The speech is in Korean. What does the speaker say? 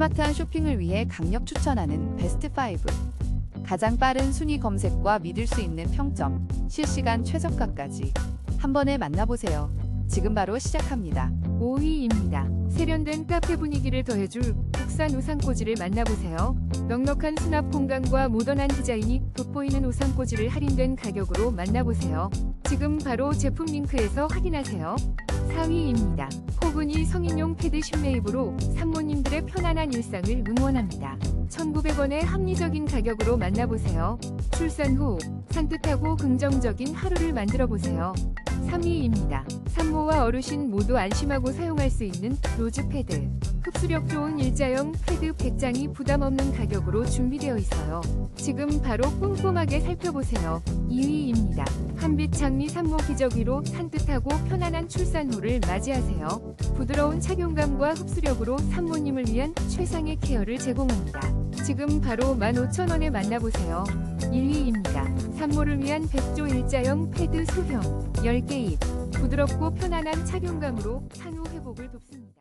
스마트한 쇼핑을 위해 강력 추천하는 베스트 5. 가장 빠른 순위 검색과 믿을 수 있는 평점, 실시간 최저가까지 한 번에 만나보세요. 지금 바로 시작합니다. 5위입니다. 세련된 카페 분위기를 더해줄 국산 우산꽂이를 만나보세요. 넉넉한 수납 공간과 모던한 디자인이 돋보이는 우산꽂이를 할인된 가격으로 만나보세요. 지금 바로 제품 링크에서 확인하세요. 4위입니다. 포근이 성인용 패드 신매입으로 산모님들의 편안한 일상을 응원합니다. 1,900원의 합리적인 가격으로 만나보세요. 출산 후 산뜻하고 긍정적인 하루를 만들어 보세요. 3위입니다. 산모와 어르신 모두 안심하고 사용할 수 있는 로즈 패드. 흡수력 좋은 일자형 패드 100장이 부담 없는 가격으로 준비되어 있어요. 지금 바로 꼼꼼하게 살펴보세요. 2위입니다. 한빛 장미 산모 기저귀로 산뜻하고 편안한 출산 후를 맞이하세요. 부드러운 착용감과 흡수력으로 산모님을 위한 최상의 케어를 제공합니다. 지금 바로 15,000원에 만나보세요. 1위입니다. 산모를 위한 백조 일자형 패드 소형 10개 입 부드럽고 편안한 착용감으로 산후 회복을 돕습니다.